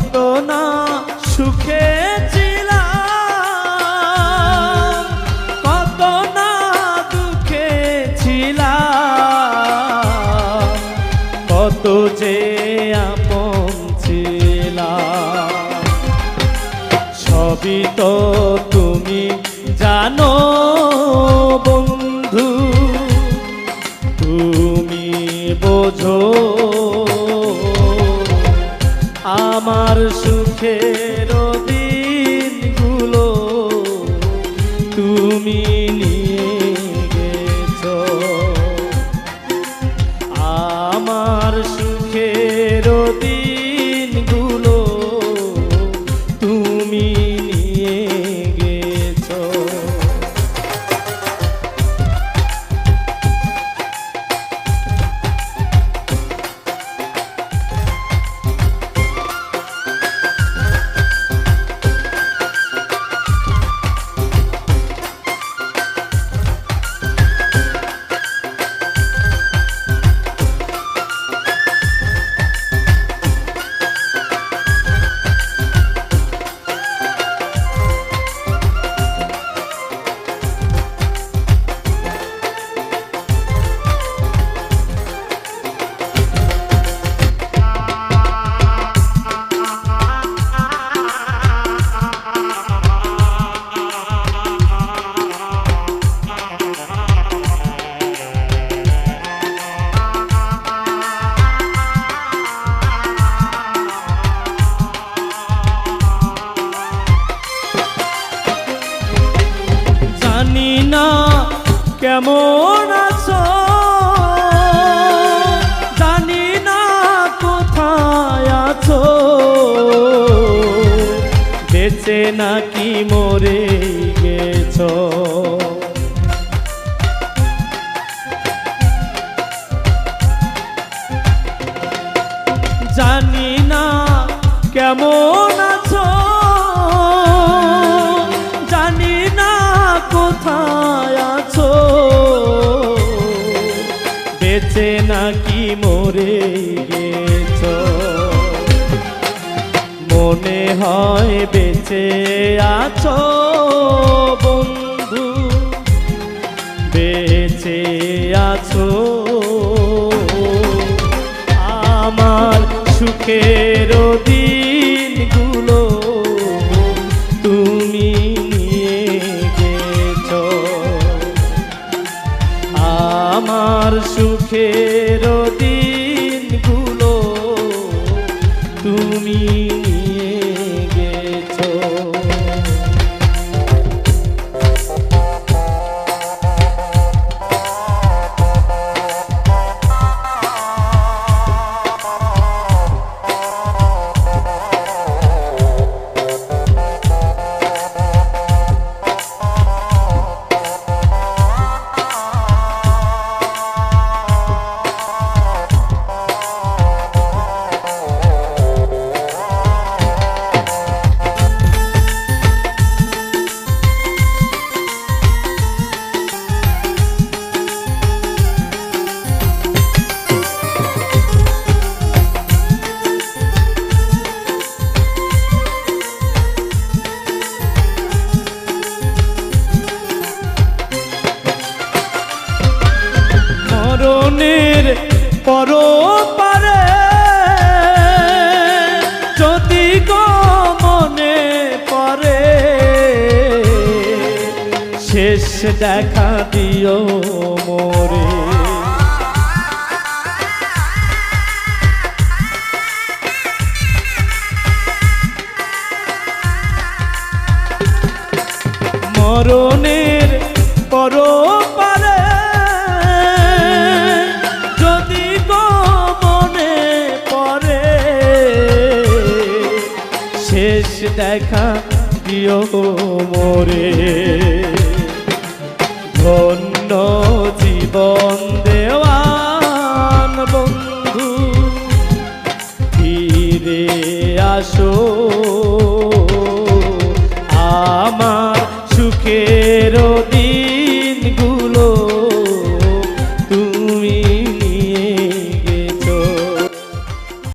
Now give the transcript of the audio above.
কত না সুখে ছিলাম কত দুঃখে ছিলাম কত যে আপন ছিলাম। তো তুমি জানো আমার সুখের না, কেমন আছো? জানি না কোথায় আছো। বেঁচে নাকি মরে গেছো? জানি না কেমন আছো। কোথায় আছো? বেঁচে নাকি মরে গেছো? মনে হয় বেঁচে আছো, বন্ধু। বেঁচে আছো। আমার সুখের মরণের পর পারে যদি মনে পড়ে শেষ দেখা দিও মোরে। মরণের শেষ দেখা দিও মোরে। ধন্য জীবন দেওয়ান বন্ধু ফিরে আসো। আমার